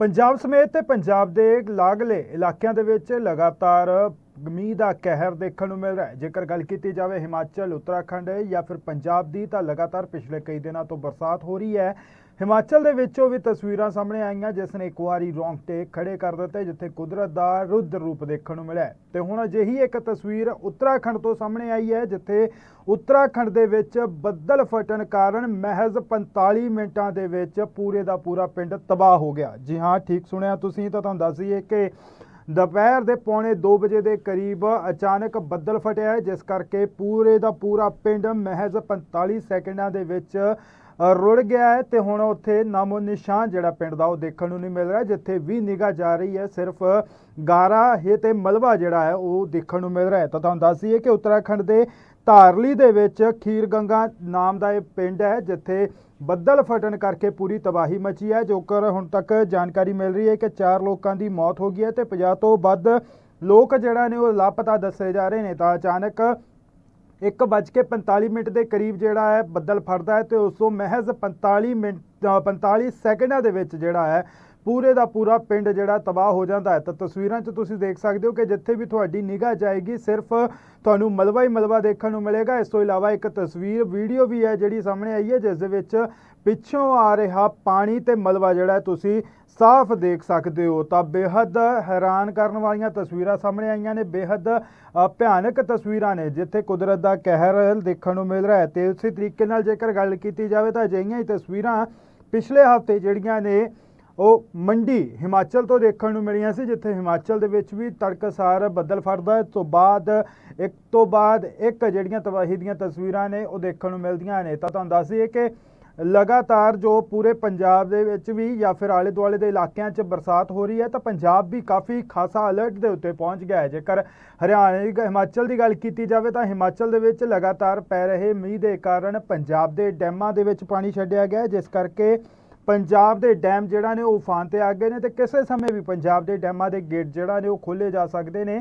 ਪੰਜਾਬ ਸਮੇਤ ਤੇ ਪੰਜਾਬ ਦੇ ਲਾਗਲੇ ਇਲਾਕਿਆਂ ਦੇ ਵਿੱਚ ਲਗਾਤਾਰ ਮੀਂਹ ਦਾ ਕਹਿਰ ਦੇਖਣ ਨੂੰ ਮਿਲ ਰਿਹਾ ਹੈ। ਜੇਕਰ ਗੱਲ ਕੀਤੀ ਜਾਵੇ ਹਿਮਾਚਲ, ਉੱਤਰਾਖੰਡ ਜਾਂ ਫਿਰ ਪੰਜਾਬ ਦੀ, ਤਾਂ ਲਗਾਤਾਰ ਪਿਛਲੇ ਕਈ ਦਿਨਾਂ ਤੋਂ ਬਰਸਾਤ ਹੋ ਰਹੀ ਹੈ। ਹਿਮਾਚਲ ਦੇ ਵਿੱਚੋਂ ਵੀ ਤਸਵੀਰਾਂ ਸਾਹਮਣੇ ਆਈਆਂ, ਜਿਸ ਨੇ ਇੱਕ ਵਾਰੀ ਰੌਂਗਟੇ ਖੜੇ ਕਰ ਦਿੱਤੇ, ਜਿੱਥੇ ਕੁਦਰਤ ਦਾ ਰੁੱਧ ਰੂਪ ਦੇਖਣ ਨੂੰ ਮਿਲਿਆ ਹੈ। ਤੇ ਹੁਣ ਅਜਿਹੀ ਇੱਕ ਤਸਵੀਰ ਉੱਤਰਾਖੰਡ ਤੋਂ ਸਾਹਮਣੇ ਆਈ ਹੈ, ਜਿੱਥੇ ਉੱਤਰਾਖੰਡ ਦੇ ਵਿੱਚ ਬੱਦਲ ਫਟਣ ਕਾਰਨ ਮਹਿਜ਼ 45 ਮਿੰਟਾਂ ਦੇ ਵਿੱਚ ਪੂਰੇ ਦਾ ਪੂਰਾ ਪਿੰਡ ਤਬਾਹ ਹੋ ਗਿਆ। ਜੀ ਹਾਂ, ਠੀਕ ਸੁਣਿਆ ਤੁਸੀਂ, ਤਾਂ ਤੁਹਾਨੂੰ ਦੱਸ ਦਈਏ ਕਿ ਦੁਪਹਿਰ ਦੇ ਪੌਣੇ 2 ਵਜੇ ਦੇ ਕਰੀਬ ਅਚਾਨਕ ਬੱਦਲ ਫਟਿਆ ਹੈ, ਜਿਸ ਕਰਕੇ ਪੂਰੇ ਦਾ ਪੂਰਾ ਪਿੰਡ ਮਹਿਜ਼ 45 ਸੈਕਿੰਡਾਂ ਦੇ ਵਿੱਚ ਰੁੜ ਗਿਆ ਹੈ ਤੇ ਹੁਣ ਉੱਥੇ ਨਾਮੋ ਨਿਸ਼ਾਨ ਜਿਹੜਾ ਪਿੰਡ ਦਾ ਉਹ ਦੇਖਣ ਨੂੰ ਨਹੀਂ ਮਿਲ ਰਿਹਾ, ਜਿੱਥੇ ਵੀ ਨਿਗਾਹ ਜਾ ਰਹੀ ਹੈ, ਸਿਰਫ ਗਾਰਾ ਹੈ ਤੇ ਮਲਵਾ ਜਿਹੜਾ ਹੈ, ਉਹ ਦੇਖਣ ਨੂੰ ਮਿਲ ਰਿਹਾ ਹੈ। ਤਾਂ ਤੁਹਾਨੂੰ ਦੱਸ ਦਈਏ ਕਿ ਉੱਤਰਾਖੰਡ ਦੇ ਧਾਰਲੀ ਦੇ ਵਿੱਚ ਖੀਰ ਗੰਗਾ ਨਾਮ ਦਾ ਇਹ ਪਿੰਡ ਹੈ ਜਿੱਥੇ ਬੱਦਲ ਫਟਣ ਕਰਕੇ ਪੂਰੀ ਤਬਾਹੀ ਮਚੀ ਹੈ। ਜੋਕਰ ਹੁਣ ਤੱਕ ਜਾਣਕਾਰੀ ਮਿਲ ਰਹੀ ਹੈ ਕਿ 4 ਲੋਕਾਂ ਦੀ ਮੌਤ ਹੋ ਗਈ ਹੈ ਤੇ 50 ਤੋਂ ਵੱਧ ਲੋਕ ਜਿਹੜਾ ਨੇ ਉਹ ਲਾਪਤਾ ਦੱਸੇ ਜਾ ਰਹੇ ਨੇ। ਤਾਂ ਅਚਾਨਕ 1:45 ਮਿੰਟ ਦੇ ਕਰੀਬ ਜਿਹੜਾ ਹੈ ਬੱਦਲ ਫੜਦਾ ਹੈ ਤੇ ਉਸ ਤੋਂ ਮਹਿਜ਼ 45 ਮਿੰਟ ਅ, 45 ਸੈਕਿੰਡਾਂ ਦੇ ਵਿੱਚ ਜਿਹੜਾ ਹੈ ਪੂਰੇ ਦਾ ਪੂਰਾ ਪਿੰਡ ਜਿਹੜਾ ਤਬਾਹ ਹੋ ਜਾਂਦਾ ਹੈ। ਤਾਂ ਤਸਵੀਰਾਂ 'ਚ ਤੁਸੀਂ ਦੇਖ ਸਕਦੇ ਹੋ ਕਿ ਜਿੱਥੇ ਵੀ ਤੁਹਾਡੀ ਨਿਗਾਹ ਜਾਏਗੀ, ਸਿਰਫ ਤੁਹਾਨੂੰ ਮਲਬਾ ਹੀ ਮਲਬਾ ਦੇਖਣ ਨੂੰ ਮਿਲੇਗਾ। ਇਸ ਤੋਂ ਇਲਾਵਾ ਇੱਕ ਤਸਵੀਰ, ਵੀਡੀਓ ਵੀ ਹੈ ਜਿਹੜੀ ਸਾਹਮਣੇ ਆਈ ਹੈ, ਜਿਸ ਦੇ ਵਿੱਚ ਪਿੱਛੋਂ ਆ ਰਿਹਾ ਪਾਣੀ ਤੇ ਮਲਬਾ ਜਿਹੜਾ ਤੁਸੀਂ ਸਾਫ਼ ਦੇਖ ਸਕਦੇ ਹੋ। ਤਾਂ ਬੇਹੱਦ ਹੈਰਾਨ ਕਰਨ ਵਾਲੀਆਂ ਤਸਵੀਰਾਂ ਸਾਹਮਣੇ ਆਈਆਂ ਨੇ, ਬੇਹੱਦ ਭਿਆਨਕ ਤਸਵੀਰਾਂ ਨੇ, ਜਿੱਥੇ ਕੁਦਰਤ ਦਾ ਕਹਿਰ ਦੇਖਣ ਨੂੰ ਮਿਲ ਰਿਹਾ ਹੈ। ਤੇ ਉਸੇ ਤਰੀਕੇ ਨਾਲ ਜੇਕਰ ਗੱਲ ਕੀਤੀ ਜਾਵੇ ਤਾਂ ਅਜਿਹੀਆਂ ਹੀ ਤਸਵੀਰਾਂ ਪਿਛਲੇ ਹਫ਼ਤੇ ਜਿਹੜੀਆਂ ਨੇ ਉਹ ਮੰਡੀ ਹਿਮਾਚਲ ਤੋਂ ਦੇਖਣ ਨੂੰ ਮਿਲੀਆਂ ਸੀ, ਜਿੱਥੇ ਹਿਮਾਚਲ ਦੇ ਵਿੱਚ ਵੀ ਤੜਕਸਾਰ ਬੱਦਲ ਫੜਦਾ ਹੈ। ਤੋਂ ਬਾਅਦ, ਇੱਕ ਤੋਂ ਬਾਅਦ ਇੱਕ ਜਿਹੜੀਆਂ ਤਬਾਹੀ ਦੀਆਂ ਤਸਵੀਰਾਂ ਨੇ, ਉਹ ਦੇਖਣ ਨੂੰ ਮਿਲਦੀਆਂ ਨੇ। ਤਾਂ ਤੁਹਾਨੂੰ ਦੱਸ ਦਈਏ ਕਿ ਲਗਾਤਾਰ ਜੋ ਪੂਰੇ ਪੰਜਾਬ ਦੇ ਵਿੱਚ ਵੀ ਜਾਂ ਫਿਰ ਆਲੇ ਦੁਆਲੇ ਦੇ ਇਲਾਕਿਆਂ 'ਚ ਬਰਸਾਤ ਹੋ ਰਹੀ ਹੈ, ਤਾਂ ਪੰਜਾਬ ਵੀ ਕਾਫੀ ਖਾਸਾ ਅਲਰਟ ਦੇ ਉੱਤੇ ਪਹੁੰਚ ਗਿਆ ਹੈ। ਜੇਕਰ ਹਰਿਆਣਾ ਦੀ ਹਿਮਾਚਲ ਦੀ ਗੱਲ ਕੀਤੀ ਜਾਵੇ, ਤਾਂ ਹਿਮਾਚਲ ਦੇ ਵਿੱਚ ਲਗਾਤਾਰ ਪੈ ਰਹੇ ਮੀਂਹ ਦੇ ਕਾਰਨ ਪੰਜਾਬ ਦੇ ਡੈਮਾਂ ਦੇ ਵਿੱਚ ਪਾਣੀ ਛੱਡਿਆ ਗਿਆ ਜਿਸ ਕਰਕੇ ਪੰਜਾਬ ਦੇ ਡੈਮ ਜਿਹੜਾ ਨੇ ਉਹ ਉਫਾਨ ਤੇ ਆ ਗਏ ਨੇ ਤੇ ਕਿਸੇ ਸਮੇਂ ਵੀ ਪੰਜਾਬ ਦੇ ਡੈਮਾਂ ਦੇ ਗੇਟ ਜਿਹੜਾ ਨੇ ਉਹ ਖੋਲੇ ਜਾ ਸਕਦੇ ਨੇ।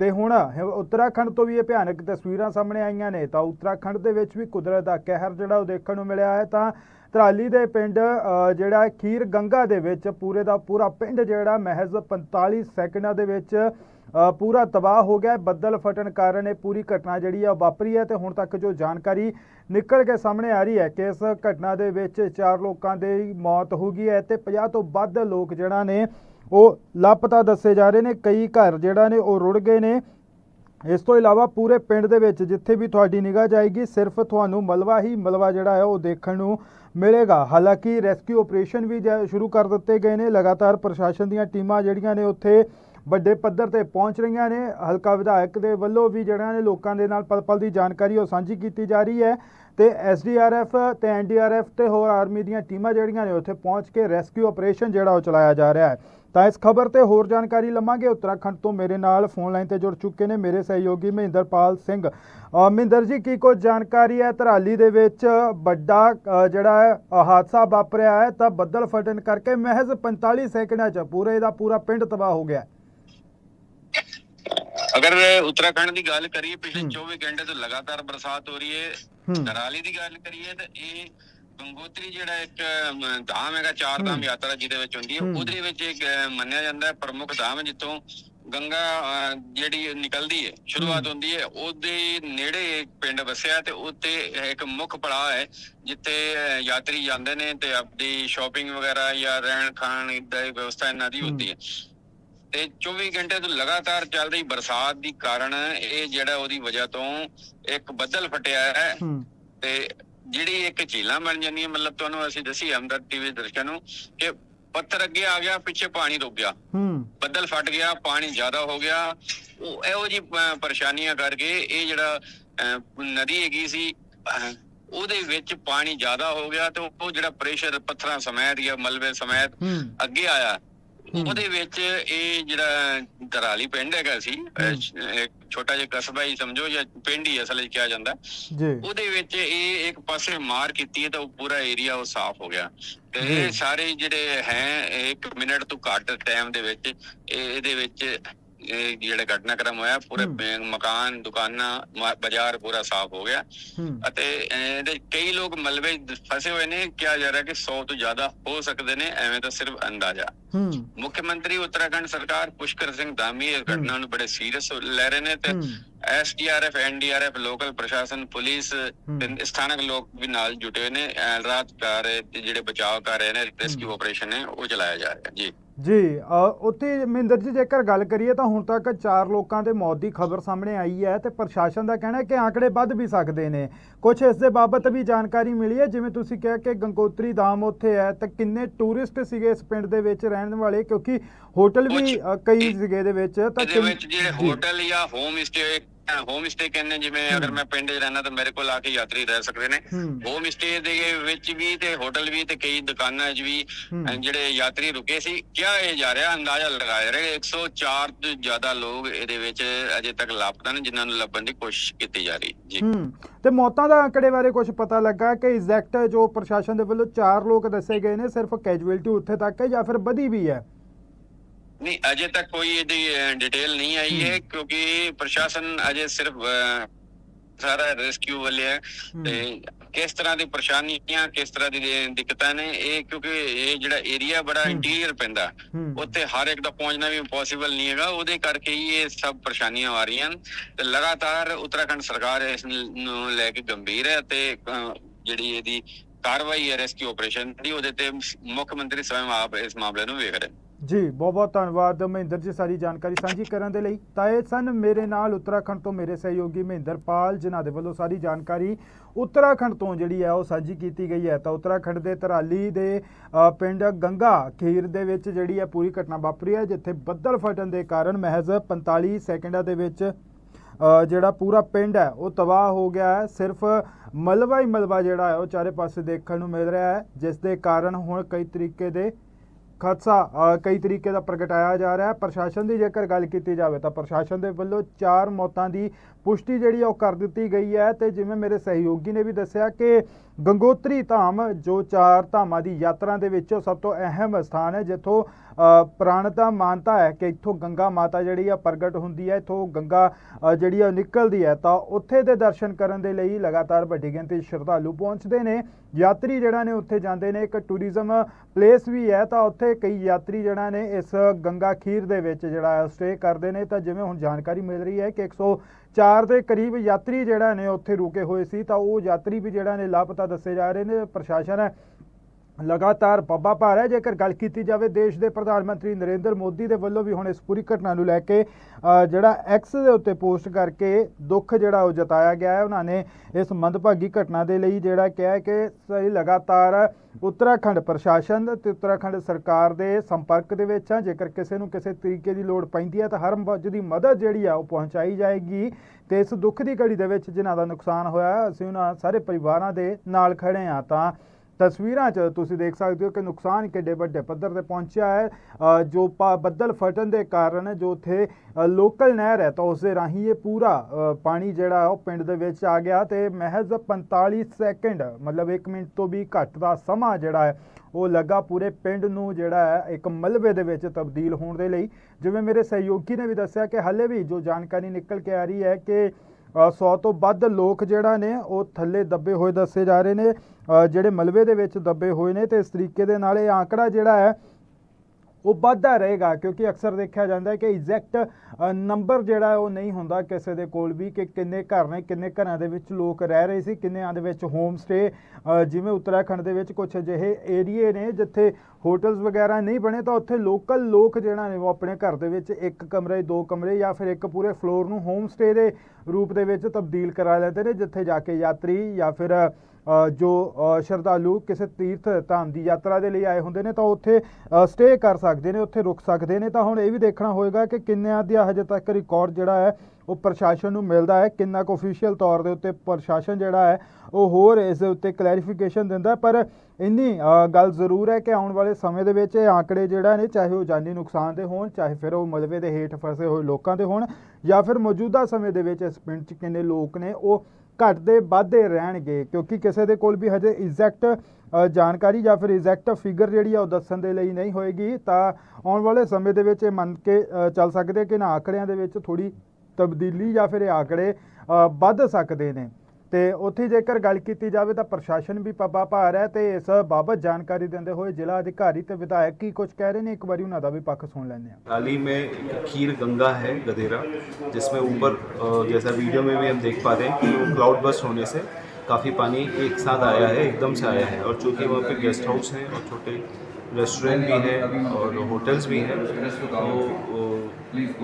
ਤੇ ਹੁਣ ਉੱਤਰਾਖੰਡ ਤੋਂ ਵੀ ਇਹ ਭਿਆਨਕ ਤਸਵੀਰਾਂ ਸਾਹਮਣੇ ਆਈਆਂ ਨੇ, ਤਾਂ ਉੱਤਰਾਖੰਡ ਦੇ ਵਿੱਚ ਵੀ ਕੁਦਰਤ ਦਾ ਕਹਿਰ ਜਿਹੜਾ ਉਹ ਦੇਖਣ ਨੂੰ ਮਿਲਿਆ ਹੈ। ਤਾਂ ਤਰਾਲੀ ਦੇ ਪਿੰਡ ਜਿਹੜਾ ਖੀਰ ਗੰਗਾ ਦੇ ਵਿੱਚ ਪੂਰੇ ਦਾ ਪੂਰਾ ਪਿੰਡ ਜਿਹੜਾ ਮਹਿਜ਼ 45 ਸੈਕਿੰਡਾਂ ਦੇ ਵਿੱਚ ਪੂਰਾ ਤਬਾਹ ਹੋ ਗਿਆ ਬੱਦਲ ਫਟਣ ਕਾਰਨ ਇਹ ਪੂਰੀ ਘਟਨਾ ਜਿਹੜੀ ਆ ਵਾਪਰੀ ਹੈ ਤੇ ਹੁਣ ਤੱਕ ਜੋ ਜਾਣਕਾਰੀ ਨਿਕਲ ਕੇ ਸਾਹਮਣੇ ਆ ਰਹੀ ਹੈ ਕਿ ਇਸ ਘਟਨਾ ਦੇ ਵਿੱਚ ਚਾਰ ਲੋਕਾਂ ਦੀ ਮੌਤ ਹੋ ਗਈ ਹੈ ਤੇ 50 ਤੋਂ ਵੱਧ ਲੋਕ ਜਿਹੜਾ ਨੇ ਉਹ ਲਾਪਤਾ ਦੱਸੇ ਜਾ ਰਹੇ ਨੇ। ਕਈ ਘਰ ਜਿਹੜਾ ਨੇ ਉਹ ਰੁੜ ਗਏ ਨੇ। ਇਸ ਤੋਂ ਇਲਾਵਾ ਪੂਰੇ ਪਿੰਡ ਦੇ ਵਿੱਚ ਜਿੱਥੇ ਵੀ ਤੁਹਾਡੀ ਨਿਗਾਹ ਜਾਏਗੀ, ਸਿਰਫ ਤੁਹਾਨੂੰ ਮਲਵਾ ਹੀ ਮਲਵਾ ਜਿਹੜਾ ਹੈ ਉਹ ਦੇਖਣ ਨੂੰ ਮਿਲੇਗਾ। ਹਾਲਾਂਕਿ ਰੈਸਕਿਊ ਆਪਰੇਸ਼ਨ ਵੀ ਜ- ਸ਼ੁਰੂ ਕਰ ਦਿੱਤੇ ਗਏ ਨੇ। ਲਗਾਤਾਰ ਪ੍ਰਸ਼ਾਸਨ ਦੀਆਂ ਟੀਮਾਂ ਜਿਹੜੀਆਂ ਨੇ ਉੱਥੇ ਵੱਡੇ ਪੱਧਰ ਤੇ ਪਹੁੰਚ ਰਹੀਆਂ ਨੇ। ਹਲਕਾ ਵਿਧਾਇਕ ਦੇ ਵੱਲੋਂ ਵੀ ਜਿਹੜਾ ਨੇ ਲੋਕਾਂ ਦੇ ਨਾਲ ਪਲ ਪਲ ਦੀ ਜਾਣਕਾਰੀ ਉਹ ਸਾਂਝੀ ਕੀਤੀ ਜਾ ਰਹੀ ਹੈ। ਤੇ ਐਸਡੀਆਰਐਫ ਤੇ ਐਨਡੀਆਰਐਫ ਤੇ ਹੋਰ ਆਰਮੀ ਦੀਆਂ ਟੀਮਾਂ ਜਿਹੜੀਆਂ ਨੇ ਉੱਥੇ ਪਹੁੰਚ ਕੇ ਰੈਸਕਿਊ ਆਪਰੇਸ਼ਨ ਜਿਹੜਾ ਉਹ ਚਲਾਇਆ ਜਾ ਰਿਹਾ ਹੈ। ਤਾਂ ਇਸ ਖਬਰ ਤੇ ਹੋਰ ਜਾਣਕਾਰੀ ਲਵਾਂਗੇ। ਉੱਤਰਾਖੰਡ ਤੋਂ ਮੇਰੇ ਨਾਲ ਫੋਨ ਲਾਈਨ ਤੇ ਜੁੜ ਚੁੱਕੇ ਨੇ ਮੇਰੇ ਸਹਿਯੋਗੀ ਮਹਿੰਦਰਪਾਲ ਸਿੰਘ। ਮਹਿੰਦਰ ਜੀ, ਕੀ ਕੁਝ ਜਾਣਕਾਰੀ ਹੈ? ਧਰਾਲੀ ਦੇ ਵਿੱਚ ਵੱਡਾ ਜਿਹੜਾ ਹੈ ਹਾਦਸਾ ਵਾਪਰਿਆ ਹੈ ਤਾਂ ਬੱਦਲ ਫਟਣ ਕਰਕੇ ਮਹਿਜ਼ 45 ਸੈਕਿੰਡਾਂ 'ਚ ਪੂਰੇ ਦਾ ਪੂਰਾ ਪਿੰਡ ਤਬਾਹ ਹੋ ਗਿਆ। ਅਗਰ ਉੱਤਰਾਖੰਡ ਦੀ ਗੱਲ ਕਰੀਏ ਪਿਛਲੇ ਹਮ। 24 ਘੰਟੇ ਤੋਂ ਲਗਾਤਾਰ ਬਰਸਾਤ ਹੋ ਰਹੀ ਹੈ ਦਰਾਲੀ ਦੀ ਗੱਲ ਕਰੀਏ ਤਾਂ ਇਹ ਗੰਗੋਤਰੀ ਜਿਹੜਾ ਇੱਕ ਧਾਮ ਹੈਗਾ ਚਾਰ ਧਾਮ। ਯਾਤਰਾ ਜਿਹਦੇ ਵਿੱਚ ਹੁੰਦੀ ਹੈ। ਉਹਦੇ ਵਿੱਚ ਇੱਕ ਮੰਨਿਆ ਜਾਂਦਾ ਹੈ ਪ੍ਰਮੁੱਖ ਧਾਮ ਜਿੱਥੋਂ ਗੰਗਾ ਜਿਹੜੀ ਨਿਕਲਦੀ ਹੈ ਸ਼ੁਰੂਆਤ। ਹੁੰਦੀ ਹੈ ਉਹਦੇ ਨੇੜੇ ਇੱਕ ਪਿੰਡ ਵਸਿਆ ਤੇ ਉੱਤੇ ਇੱਕ ਮੁੱਖ ਪੜਾਅ ਹੈ ਜਿੱਥੇ ਯਾਤਰੀ ਜਾਂਦੇ ਨੇ ਤੇ ਆਪਣੀ ਸ਼ਾਪਿੰਗ ਵਗੈਰਾ ਜਾਂ ਰਹਿਣ ਖਾਣ ਦੀ ਵਿਵਸਥਾ ਇਹਨਾਂ ਦੀ। ਹੁੰਦੀ ਹੈ ਤੇ 24 ਘੰਟੇ ਤੋਂ ਲਗਾਤਾਰ ਚੱਲ ਰਹੀ ਬਰਸਾਤ ਦੀ ਕਾਰਨ ਇਹ ਜਿਹੜਾ ਉਹਦੀ ਵਜ੍ਹਾ ਤੋਂ ਇੱਕ ਬੱਦਲ ਫਟਿਆ ਹੈ। ਤੇ ਜਿਹੜੀ ਇੱਕ ਝੀਲਾਂ ਬਣ ਜਾਂਦੀਆਂ ਮਤਲਬ ਤੁਹਾਨੂੰ ਅਸੀਂ ਦੱਸੀ ਹਮਦਰ ਟੀਵੀ ਦਰਸ਼ਕਾਂ ਨੂੰ ਕਿ ਪੱਥਰ ਅੱਗੇ ਆ ਗਿਆ ਪਿੱਛੇ ਪਾਣੀ ਰੁਕ ਗਿਆ। ਹੂੰ। ਬੱਦਲ ਫਟ ਗਿਆ ਪਾਣੀ ਜ਼ਿਆਦਾ ਹੋ ਗਿਆ। ਉਹ ਇਹੋ ਜੀ ਪਰੇਸ਼ਾਨੀਆਂ ਕਰਕੇ ਇਹ ਜਿਹੜਾ ਨਦੀ ਹੈਗੀ ਸੀ ਉਹਦੇ ਵਿੱਚ ਪਾਣੀ ਜ਼ਿਆਦਾ ਹੋ ਗਿਆ ਤੇ ਉਹ ਜਿਹੜਾ ਪ੍ਰੈਸ਼ਰ ਪੱਥਰਾਂ ਸਮੇਤ ਜਾਂ ਮਲਬੇ ਸਮੇਤ ਅੱਗੇ ਆਇਆ। ਉਹਦੇ ਵਿੱਚ ਇਹ ਜਿਹੜਾ ਦਰਾਲੀ ਪਿੰਡ ਹੈਗਾ ਸੀ ਛੋਟਾ ਜਿਹਾ ਕਸਬਾ ਹੀ ਸਮਝੋ ਜਾਂ ਪਿੰਡ ਹੀ ਅਸਲ ਵਿੱਚ ਕਿਹਾ ਜਾਂਦਾ। ਜੀ। ਉਹਦੇ ਵਿੱਚ ਇਹ ਇੱਕ ਪਾਸੇ ਮਾਰ ਕੀਤੀ ਹੈ ਤਾਂ ਉਹ ਪੂਰਾ ਏਰੀਆ ਉਹ ਸਾਫ਼ ਹੋ ਗਿਆ। ਤੇ। ਇਹ ਸਾਰੇ ਜਿਹੜੇ ਹੈ ਇੱਕ ਮਿੰਟ ਤੋਂ ਘੱਟ ਟਾਈਮ ਦੇ ਵਿੱਚ ਇਹ ਇਹਦੇ ਵਿੱਚ ਇਹ ਜਿਹੜਾ ਘਟਨਾਕ੍ਰਮ ਹੋਇਆ ਪੂਰੇ ਮਕਾਨ ਦੁਕਾਨਾਂ ਬਾਜ਼ਾਰ ਪੂਰਾ ਸਾਫ਼ ਹੋ ਗਿਆ। ਅਤੇ ਇਹਦੇ ਕਈ ਲੋਕ ਮਲਬੇ ਫਸੇ ਹੋਏ ਨੇ ਕਿਹਾ ਜਾ ਰਿਹਾ ਕਿ 100 ਤੋਂ ਜ਼ਿਆਦਾ ਹੋ ਸਕਦੇ ਨੇ ਐਵੇਂ ਤਾਂ ਸਿਰਫ ਅੰਦਾਜ਼ਾ। ਮੁੱਖ ਮੰਤਰੀ ਉੱਤਰਾਖੰਡ ਸਰਕਾਰ ਪੁਸ਼ਕਰ ਸਿੰਘ ਧਾਮੀ ਇਸ ਘਟਨਾ ਨੂੰ ਬੜੇ ਸੀਰੀਅਸ ਲੈ ਰਹੇ ਨੇ ਤੇ ਐਸਡੀਆਰਐਫ ਐਨਡੀਆਰਐਫ ਲੋਕਲ ਪ੍ਰਸ਼ਾਸਨ ਪੁਲਿਸ ਸਥਾਨਕ ਲੋਕ ਵੀ ਨਾਲ ਜੁਟੇ ਹੋਏ ਨੇ। ਰਾਤ ਕਰ ਜਿਹੜੇ ਬਚਾਅ ਕਰ ਰਹੇ ਨੇ ਰੈਸਕਿਊ ਆਪਰੇਸ਼ਨ ਹੈ ਉਹ ਚਲਾਇਆ ਜਾ ਰਿਹਾ। ਜੀ। ਜੀ ਉੱਥੇ ਮਹਿੰਦਰ ਜੀ, ਜੇਕਰ ਗੱਲ ਕਰੀਏ ਤਾਂ ਹੁਣ ਤੱਕ ਚਾਰ ਲੋਕਾਂ ਦੇ ਮੌਤ ਦੀ ਖਬਰ ਸਾਹਮਣੇ ਆਈ ਹੈ ਤੇ ਪ੍ਰਸ਼ਾਸਨ ਦਾ ਕਹਿਣਾ ਹੈ ਕਿ ਆંકੜੇ ਵੱਧ ਵੀ ਸਕਦੇ ਨੇ। ਕੁਝ ਇਸ ਦੇ ਬਾਬਤ ਵੀ ਜਾਣਕਾਰੀ ਮਿਲੀ ਹੈ, ਜਿਵੇਂ ਤੁਸੀਂ ਕਿਹਾ ਕਿ ਗੰਗੋਤਰੀ ਧਾਮ ਉੱਥੇ ਹੈ ਤਾਂ ਕਿੰਨੇ ਟੂਰਿਸਟ ਸੀਗੇ ਇਸ ਪਿੰਡ ਦੇ ਵਿੱਚ ਰਹਿਣ ਵਾਲੇ, ਕਿਉਂਕਿ ਹੋਟਲ ਵੀ ਅ, ਕਈ ਸੀਗੇ ਦੇ ਵਿੱਚ ਤਾਂ ਇਹਦੇ ਵਿੱਚ ਜਿਹੜੇ ਜੀ। ਹੋਟਲ ਜਾਂ ਹੋਮ ਸਟੇ ਹੋਮ ਸਟੇ ਕਹਿੰਦੇ ਜਿਵੇਂ ਅਗਰ। ਮੈਂ ਪਿੰਡ 'ਚ ਰਹਿਣਾ ਤਾਂ ਮੇਰੇ ਕੋਲ ਆ ਕੇ ਯਾਤਰੀ ਰਹਿ ਸਕਦੇ ਨੇ। ਹੂੰ। ਹੋਮ ਸਟੇ ਦੇ ਵਿੱਚ ਵੀ ਤੇ ਹੋਟਲ ਵੀ ਤੇ ਕਈ ਦੁਕਾਨਾਂ 'ਚ ਵੀ ਹੂੰ। ਅਹ ਜਿਹੜੇ ਯਾਤਰੀ ਰੁਕੇ ਸੀ। ਕਿਹਾ ਇਹ ਜਾ ਰਿਹਾ? ਅੰਦਾਜ਼ਾ ਲਗਾਇਆ ਰਿਹਾ 104 ਤੋਂ ਜ਼ਿਆਦਾ ਲੋਕ ਇਹਦੇ ਵਿੱਚ ਅਜੇ ਤੱਕ ਲਾਪਤਾ ਨੇ ਜਿਨ੍ਹਾਂ ਨੂੰ ਲੱਭਣ ਦੀ ਕੋਸ਼ਿਸ਼ ਕੀਤੀ ਜਾ ਰਹੀ। ਜੀ। ਹੂੰ। ਤੇ ਮੌਤਾਂ ਦਾ ਅੰਕੜੇ ਬਾਰੇ ਕੁਝ ਪਤਾ ਲੱਗਾ ਕਿ ਐਗਜ਼ੈਕਟ ਜੋ ਪ੍ਰਸ਼ਾਸਨ ਦੇ ਵੱਲੋਂ 4 ਲੋਕ ਦੱਸੇ ਗਏ ਨੇ ਸਿਰਫ ਕੈਜੂਅਲਟੀ ਉੱਥੇ ਤੱਕ ਹੈ ਜਾਂ ਫਿਰ ਵਧੀ ਵੀ ਹੈ? ਨਹੀਂ ਅਜੇ ਤੱਕ ਕੋਈ ਇਹਦੀ ਡਿਟੇਲ ਨਹੀਂ ਆਈ ਹੈ ਕਿਉਂਕਿ ਪ੍ਰਸ਼ਾਸਨ ਅਜੇ ਸਿਰਫ ਸਾਰਾ ਰੈਸਕਿਊ ਵਾਲੇ ਹੈ। ਤੇ ਕਿਸ ਤਰ੍ਹਾਂ ਦੀ ਪਰੇਸ਼ਾਨੀਆਂ ਕਿਸ ਤਰ੍ਹਾਂ ਦੀ ਦਿੱਕਤਾਂ ਨੇ ਇਹ ਕਿਉਂਕਿ ਇਹ ਜਿਹੜਾ ਏਰੀਆ ਬੜਾ। ਇੰਟੀਰੀਅਰ ਪੈਂਦਾ। ਉੱਥੇ ਹਰ ਇੱਕ ਦਾ ਪਹੁੰਚਣਾ ਵੀ ਪੋਸੀਬਲ ਨਹੀਂ ਹੈਗਾ। ਉਹਦੇ ਕਰਕੇ ਹੀ ਇਹ ਸਭ ਪਰੇਸ਼ਾਨੀਆਂ ਆ ਰਹੀਆਂ ਤੇ ਲਗਾਤਾਰ ਉੱਤਰਾਖੰਡ ਸਰਕਾਰ ਇਸ ਨੂੰ ਲੈ ਕੇ ਗੰਭੀਰ ਹੈ ਤੇ ਜਿਹੜੀ ਇਹਦੀ ਕਾਰਵਾਈ ਹੈ ਰੈਸਕਿਊ ਆਪਰੇਸ਼ਨ ਦੀ ਉਹਦੇ ਤੇ ਮੁੱਖ ਮੰਤਰੀ ਸਵੈਮ ਆਪ ਇਸ ਮਾਮਲੇ ਨੂੰ ਵੇਖ ਰਹੇ ਨੇ। ਜੀ ਬਹੁਤ ਬਹੁਤ ਧੰਨਵਾਦ ਮਹਿੰਦਰ ਜੀ ਸਾਰੀ ਜਾਣਕਾਰੀ ਸਾਂਝੀ ਕਰਨ ਦੇ ਲਈ। ਤਾਂ ਇਹ ਸਨ ਮੇਰੇ ਨਾਲ ਉੱਤਰਾਖੰਡ ਤੋਂ ਮੇਰੇ ਸਹਿਯੋਗੀ ਮਹਿੰਦਰਪਾਲ ਜਿਨ੍ਹਾਂ ਦੇ ਵੱਲੋਂ ਸਾਰੀ ਜਾਣਕਾਰੀ ਉੱਤਰਾਖੰਡ ਤੋਂ ਜਿਹੜੀ ਹੈ ਉਹ ਸਾਂਝੀ ਕੀਤੀ ਗਈ ਹੈ। ਤਾਂ ਉੱਤਰਾਖੰਡ ਦੇ ਤਰਾਲੀ ਦੇ ਪਿੰਡ ਗੰਗਾ ਖੀਰ ਦੇ ਵਿੱਚ ਜਿਹੜੀ ਹੈ ਪੂਰੀ ਘਟਨਾ ਵਾਪਰੀ ਹੈ, ਜਿੱਥੇ ਬੱਦਲ ਫਟਣ ਦੇ ਕਾਰਨ ਮਹਿਜ਼ 45 ਸੈਕਿੰਡਾਂ ਦੇ ਵਿੱਚ ਜਿਹੜਾ ਪੂਰਾ ਪਿੰਡ ਹੈ, ਉਹ ਤਬਾਹ ਹੋ ਗਿਆ ਹੈ। ਸਿਰਫ ਮਲਵਾ ਹੀ ਮਲਵਾ ਜਿਹੜਾ ਹੈ, ਉਹ ਚਾਰੇ ਪਾਸੇ ਦੇਖਣ ਨੂੰ ਮਿਲ ਰਿਹਾ ਹੈ, ਜਿਸ ਦੇ ਕਾਰਨ ਹੁਣ ਕਈ ਤਰੀਕੇ ਦੇ ਖਾਦਸਾ ਕਈ ਤਰੀਕੇ ਦਾ ਪ੍ਰਗਟਾਇਆ ਜਾ ਰਿਹਾ ਹੈ। ਪ੍ਰਸ਼ਾਸਨ ਦੀ ਜੇਕਰ ਗੱਲ ਕੀਤੀ ਜਾਵੇ ਤਾਂ ਪ੍ਰਸ਼ਾਸਨ ਦੇ ਵੱਲੋਂ ਚਾਰ ਮੌਤਾਂ ਦੀ ਪੁਸ਼ਟੀ ਜਿਹੜੀ ਆ ਉਹ ਕਰ ਦਿੱਤੀ ਗਈ ਹੈ ਤੇ ਜਿਵੇਂ ਮੇਰੇ ਸਹਿਯੋਗੀ ਨੇ ਵੀ ਦੱਸਿਆ ਕਿ ਗੰਗੋਤਰੀ ਧਾਮ, ਜੋ ਚਾਰ ਧਾਮਾਂ ਦੀ ਯਾਤਰਾ ਦੇ ਵਿੱਚੋਂ ਸਭ ਤੋਂ ਅਹਿਮ ਸਥਾਨ ਹੈ, ਜਿੱਥੋਂ ਪ੍ਰਾਣਤਾ ਮਾਨਤਾ ਹੈ ਕਿ ਇੱਥੋਂ ਗੰਗਾ ਮਾਤਾ ਜਿਹੜੀ ਆ ਪ੍ਰਗਟ ਹੁੰਦੀ ਹੈ, ਇੱਥੋਂ ਗੰਗਾ ਜਿਹੜੀ ਆ ਨਿਕਲਦੀ ਹੈ, ਤਾਂ ਉੱਥੇ ਦੇ ਦਰਸ਼ਨ ਕਰਨ ਦੇ ਲਈ ਲਗਾਤਾਰ ਵੱਡੀ ਗਿਣਤੀ ਸ਼ਰਧਾਲੂ ਪਹੁੰਚਦੇ ਨੇ। ਯਾਤਰੀ ਜਿਹੜਾ ਨੇ ਉੱਥੇ ਜਾਂਦੇ ਨੇ, ਇੱਕ ਟੂਰਿਜ਼ਮ ਪਲੇਸ ਵੀ ਹੈ, ਤਾਂ ਉੱਥੇ ਕਈ ਯਾਤਰੀ ਜਿਹੜਾ ਨੇ ਇਸ ਗੰਗਾ ਖੀਰ ਦੇ ਵਿੱਚ ਜਿਹੜਾ ਹੈ ਸਟੇ ਕਰਦੇ ਨੇ। ਤਾਂ ਜਿਵੇਂ ਹੁਣ ਜਾਣਕਾਰੀ ਮਿਲ ਰਹੀ ਹੈ ਕਿ 104 ਦੇ ਕਰੀਬ ਯਾਤਰੀ ਜਿਹੜਾ ਨੇ ਉੱਥੇ ਰੁਕੇ ਹੋਏ ਸੀ ਤਾਂ ਉਹ ਯਾਤਰੀ ਵੀ ਜਿਹੜਾ ਨੇ ਲਾਪਤਾ ਦੱਸੇ ਜਾ ਰਹੇ ਨੇ, ਪ੍ਰਸ਼ਾਸਨ ਹੈ। ਲਗਾਤਾਰ ਪੱਬਾ ਭਾਰ ਹੈ। ਜੇਕਰ ਗੱਲ ਕੀਤੀ ਜਾਵੇ ਦੇਸ਼ ਦੇ ਪ੍ਰਧਾਨ ਮੰਤਰੀ ਨਰਿੰਦਰ ਮੋਦੀ ਦੇ ਵੱਲੋਂ ਵੀ ਹੁਣ ਇਸ ਪੂਰੀ ਘਟਨਾ ਨੂੰ ਲੈ ਕੇ ਜਿਹੜਾ ਐਕਸ ਦੇ ਉੱਤੇ ਪੋਸਟ ਕਰਕੇ ਦੁੱਖ ਜਿਹੜਾ ਉਹ ਜਤਾਇਆ ਗਿਆ ਹੈ। ਉਹਨਾਂ ਨੇ ਇਸ ਮੰਦਭਾਗੀ ਘਟਨਾ ਦੇ ਲਈ ਜਿਹੜਾ ਕਿਹਾ ਕਿ ਲਗਾਤਾਰ ਉੱਤਰਾਖੰਡ ਪ੍ਰਸ਼ਾਸਨ ਤੇ ਉੱਤਰਾਖੰਡ ਸਰਕਾਰ ਦੇ ਸੰਪਰਕ ਦੇ ਵਿੱਚ ਆ ਜੇਕਰ ਕਿਸੇ ਨੂੰ ਕਿਸੇ ਤਰੀਕੇ ਦੀ ਲੋੜ ਪੈਂਦੀ ਹੈ ਤਾਂ ਹਰ ਵਜ ਦੀ ਮਦਦ ਜਿਹੜੀ ਆ ਉਹ ਪਹੁੰਚਾਈ ਜਾਏਗੀ ਤੇ ਇਸ ਦੁੱਖ ਦੀ ਘੜੀ ਦੇ ਵਿੱਚ ਜਿਨ੍ਹਾਂ ਦਾ ਨੁਕਸਾਨ ਹੋਇਆ, ਅਸੀਂ ਉਹਨਾਂ ਸਾਰੇ ਪਰਿਵਾਰਾਂ ਦੇ ਨਾਲ ਖੜੇ ਆ ਤਾਂ ਤਸਵੀਰਾਂ 'ਚ ਤੁਸੀਂ ਦੇਖ ਸਕਦੇ ਹੋ ਕਿ ਨੁਕਸਾਨ ਕਿੱਡੇ ਵੱਡੇ ਪੱਧਰ ਤੇ ਪਹੁੰਚਿਆ ਹੈ। ਜੋ ਪਾ- ਬੱਦਲ ਫਟਣ ਦੇ ਕਾਰਨ ਜੋ ਉੱਥੇ ਲੋਕਲ ਨਹਿਰ ਹੈ ਤਾਂ ਉਸ ਦੇ ਰਾਹੀਂ ਇਹ ਪੂਰਾ ਪਾਣੀ ਜਿਹੜਾ ਉਹ ਪਿੰਡ ਦੇ ਵਿੱਚ ਆ ਗਿਆ ਤੇ ਮਹਿਜ਼ 45 ਸੈਕਿੰਡ, ਮਤਲਬ 1 ਮਿੰਟ ਤੋਂ ਵੀ ਘੱਟ ਦਾ ਸਮਾਂ ਜਿਹੜਾ ਹੈ, ਉਹ ਲੱਗਾ ਪੂਰੇ ਪਿੰਡ ਨੂੰ ਜਿਹੜਾ ਹੈ, ਇੱਕ ਮਲਬੇ ਦੇ ਵਿੱਚ ਤਬਦੀਲ ਹੋਣ ਦੇ ਲਈ। ਜਿਵੇਂ ਮੇਰੇ ਸਹਿਯੋਗੀ ਨੇ ਵੀ ਦੱਸਿਆ ਕਿ ਹਾਲੇ ਵੀ ਜੋ ਜਾਣਕਾਰੀ ਨਿਕਲ ਕੇ ਆ ਰਹੀ ਹੈ ਕਿ 100 ਤੋਂ ਵੱਧ ਲੋਕ ਜਿਹੜਾ ਨੇ ਉਹ ਥੱਲੇ ਦੱਬੇ ਹੋਏ ਦੱਸੇ ਜਾ ਰਹੇ ਨੇ। ਜਿਹੜੇ ਮਲਬੇ ਦੇ ਵਿੱਚ ਦੱਬੇ ਹੋਏ ਨੇ ਤੇ ਇਸ ਤਰੀਕੇ ਦੇ ਨਾਲ ਇਹ ਆંકੜਾ ਜਿਹੜਾ ਹੈ ਉਹ ਵੱਧਦਾ ਰਹੇਗਾ ਕਿਉਂਕਿ ਅਕਸਰ ਦੇਖਿਆ ਜਾਂਦਾ ਹੈ ਕਿ ਐਗਜ਼ੈਕਟ ਨੰਬਰ ਜਿਹੜਾ ਉਹ ਨਹੀਂ ਹੁੰਦਾ ਕਿਸੇ ਦੇ ਕੋਲ ਵੀ ਕਿ ਕਿੰਨੇ ਘਰ ਨੇ, ਕਿੰਨੇ ਘਰਾਂ ਦੇ ਵਿੱਚ ਲੋਕ ਰਹਿ ਰਹੇ ਸੀ, ਕਿੰਨਿਆਂ ਦੇ ਵਿੱਚ ਹੋਮ ਸਟੇ ਜਿਵੇਂ ਉੱਤਰਾਖੰਡ ਦੇ ਵਿੱਚ ਕੁਝ ਅਜਿਹੇ ਏਰੀਏ ਨੇ ਜਿੱਥੇ ਹੋਟਲਸ ਵਗੈਰਾ ਨਹੀਂ ਬਣੇ ਤਾਂ ਉੱਥੇ ਲੋਕਲ ਲੋਕ ਜਿਹੜਾ ਨੇ ਉਹ ਆਪਣੇ ਘਰ ਦੇ ਵਿੱਚ ਇੱਕ ਕਮਰੇ, ਦੋ ਕਮਰੇ ਜਾਂ ਫਿਰ ਇੱਕ ਪੂਰੇ ਫਲੋਰ ਨੂੰ ਹੋਮ ਸਟੇ ਦੇ ਰੂਪ ਦੇ ਵਿੱਚ ਤਬਦੀਲ ਕਰਾ ਲੈਂਦੇ ਨੇ, ਜਿੱਥੇ ਜਾ ਕੇ ਯਾਤਰੀ ਜਾਂ ਫਿਰ ਜੋ ਸ਼ਰਧਾਲੂ ਕਿਸੇ ਤੀਰਥ ਧਾਮ ਦੀ ਯਾਤਰਾ ਦੇ ਲਈ ਆਏ ਹੁੰਦੇ ਨੇ, ਤਾਂ ਉੱਥੇ ਸਟੇ ਕਰ ਸਕਦੇ ਨੇ, ਉੱਥੇ ਰੁਕ ਸਕਦੇ ਨੇ। ਤਾਂ ਹੁਣ ਇਹ ਵੀ ਦੇਖਣਾ ਹੋਏਗਾ ਕਿ ਕਿੰਨਿਆਂ ਦੀ ਹਜੇ ਤੱਕ ਰਿਕਾਰਡ ਜਿਹੜਾ ਹੈ, ਉਹ ਪ੍ਰਸ਼ਾਸਨ ਨੂੰ ਮਿਲਦਾ ਹੈ। ਕਿੰਨਾ ਕੁ ਅਫੀਸ਼ੀਅਲ ਤੌਰ ਦੇ ਉੱਤੇ ਪ੍ਰਸ਼ਾਸਨ ਜਿਹੜਾ ਹੈ, ਉਹ ਹੋਰ ਇਸ ਦੇ ਉੱਤੇ ਕਲੈਰੀਫਿਕੇਸ਼ਨ ਦਿੰਦਾ ਪਰ ਇੰਨੀ ਗੱਲ ਜ਼ਰੂਰ ਹੈ ਕਿ ਆਉਣ ਵਾਲੇ ਸਮੇਂ ਦੇ ਵਿੱਚ ਇਹ ਆંકੜੇ ਜਿਹੜਾ ਨੇ, ਚਾਹੇ ਉਹ ਜਾਨੀ ਨੁਕਸਾਨ ਦੇ ਹੋਣ, ਚਾਹੇ ਫਿਰ ਉਹ ਮਲਬੇ ਦੇ ਹੇਠ ਫਸੇ ਹੋਏ ਲੋਕਾਂ ਦੇ ਹੋਣ, ਜਾਂ ਫਿਰ ਮੌਜੂਦਾ ਸਮੇਂ ਦੇ ਵਿੱਚ ਇਸ ਪਿੰਡ 'ਚ ਕਿੰਨੇ ਲੋਕ ਨੇ, ਉਹ ਘਟਦੇ ਵੱਧਦੇ ਰਹਿਣਗੇ, ਕਿਉਂਕਿ ਕਿਸੇ ਦੇ ਕੋਲ ਵੀ ਹਜੇ ਐਗਜ਼ੈਕਟ ਜਾਣਕਾਰੀ ਜਾਂ ਫਿਰ ਐਗਜ਼ੈਕਟ ਫਿਗਰ ਜਿਹੜੀ ਆ ਉਹ ਦੱਸਣ ਦੇ ਲਈ ਨਹੀਂ ਹੋਏਗੀ, ਤਾਂ ਆਉਣ ਵਾਲੇ ਸਮੇਂ ਦੇ ਵਿੱਚ ਇਹ ਮੰਨ ਕੇ ਚੱਲ ਸਕਦੇ ਕਿ ਨਾ ਆંકੜਿਆਂ ਦੇ ਵਿੱਚ ਥੋੜੀ ਤਬਦੀਲੀ ਜਾਂ ਫਿਰ ਇਹ ਆંકੜੇ ਵੱਧ ਸਕਦੇ ਨੇ। ਤੇ ਉੱਥੇ ਜੇਕਰ ਗੱਲ ਕੀਤੀ ਜਾਵੇ ਤਾਂ ਪ੍ਰਸ਼ਾਸਨ ਵੀ ਪੱਬਾ ਭਾਰ ਹੈ ਤੇ ਇਸ ਬਾਬਤ ਜਾਣਕਾਰੀ ਦਿੰਦੇ ਹੋਏ ਜ਼ਿਲ੍ਹਾ ਅਧਿਕਾਰੀ ਤੇ ਵਿਧਾਇਕ ਕੀ ਕੁਝ ਕਹਿ ਰਹੇ ਨੇ ਇੱਕ ਵਾਰੀ ਉਹਨਾਂ ਦਾ ਵੀ ਪੱਖ ਸੁਣ ਲੈਂਦੇ ਹਾਂ थाली में खीर गंगा है गधेरा जिसमें ऊपर अ, जैसा वीडियो में भी हम देख पा रहे हैं कि वो क्लाउड बस्ट होने से काफ़ी पानी एक साथ आया है एकदम से आया है और चूंकि वहाँ पे गेस्ट हाउस हैं और छोटे रेस्टोरेंट भी हैं और होटल्स भी हैं तो अ,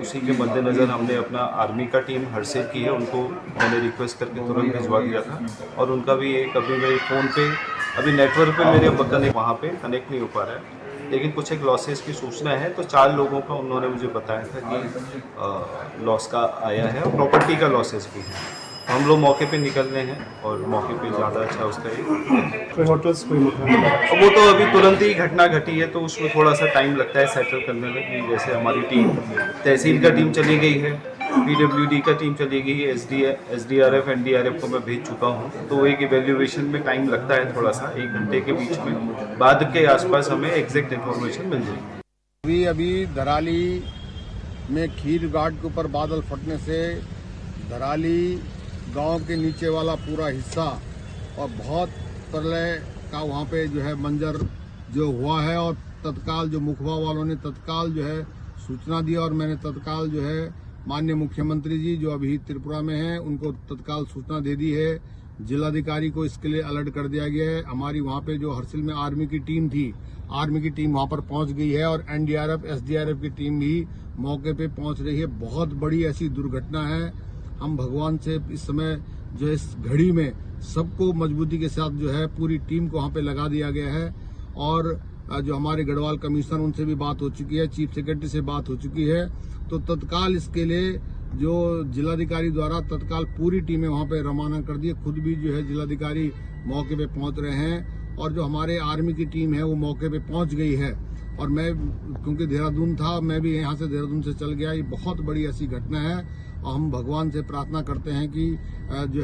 उसी के मद्देनज़र हमने अपना आर्मी का टीम हरसेल की है। उनको मैंने रिक्वेस्ट करके तुरंत भिजवा दिया था। और उनका भी एक अभी मेरे फ़ोन पे, अभी नेटवर्क पे मेरे बकन वहाँ पे कनेक्ट नहीं हो पा रहा है। लेकिन कुछ एक लॉसेस की सूचना है। तो चार लोगों का उन्होंने मुझे बताया था कि लॉस का आया है। और प्रॉपर्टी का लॉसेस भी है। हम लोग मौके पे निकल रहे हैं और मौके पे ज़्यादा अच्छा उसका एक कोई होटल्स कोई मकान वो तो अभी तुरंत ही घटना घटी है तो उसमें थोड़ा सा टाइम लगता है सेटल करने में कि जैसे हमारी टीम तहसील का टीम चली गई है पीडब्ल्यूडी का टीम चली गई है S D S D R F N D R F को मैं भेज चुका हूँ। तो एक इवेल्युएशन में टाइम लगता है थोड़ा सा एक घंटे के बीच में। बाद के आसपास हमें एग्जैक्ट इन्फॉर्मेशन मिल जाएगी। अभी अभी धराली में खीर घाट के ऊपर बादल फटने से धराली गाँव के नीचे वाला पूरा हिस्सा और बहुत प्रलय का वहाँ पे जो है मंजर जो हुआ है और तत्काल जो मुखबा वालों ने तत्काल जो है सूचना दी और मैंने तत्काल जो है माननीय मुख्यमंत्री जी जो अभी त्रिपुरा में हैं, उनको तत्काल सूचना दे दी है। जिलाधिकारी को इसके लिए अलर्ट कर दिया गया है। हमारी वहाँ पे जो हरसिल में आर्मी की टीम थी, आर्मी की टीम वहाँ पर पहुँच गई है और एनडीआरएफ, एसडीआरएफ की टीम भी मौके पे पहुँच रही है। बहुत बड़ी ऐसी दुर्घटना है। हम भगवान से इस समय जो इस घड़ी में सबको मजबूती के साथ जो है पूरी टीम को वहाँ पे लगा दिया गया है। और जो हमारे गढ़वाल कमिश्नर, उनसे भी बात हो चुकी है, चीफ सेक्रेटरी से बात हो चुकी है। तो तत्काल इसके लिए जो जिलाधिकारी द्वारा तत्काल पूरी टीमें वहाँ पे रवाना कर दी। खुद भी जो है जिलाधिकारी मौके पे पहुँच रहे हैं और जो हमारे आर्मी की टीम है वो मौके पे पहुँच गई है। और मैं, क्योंकि देहरादून था, मैं भी यहाँ से देहरादून से चल गया। ये बहुत बड़ी ऐसी घटना है हम भगवान से प्रार्थना करते हैं कि अ, जो है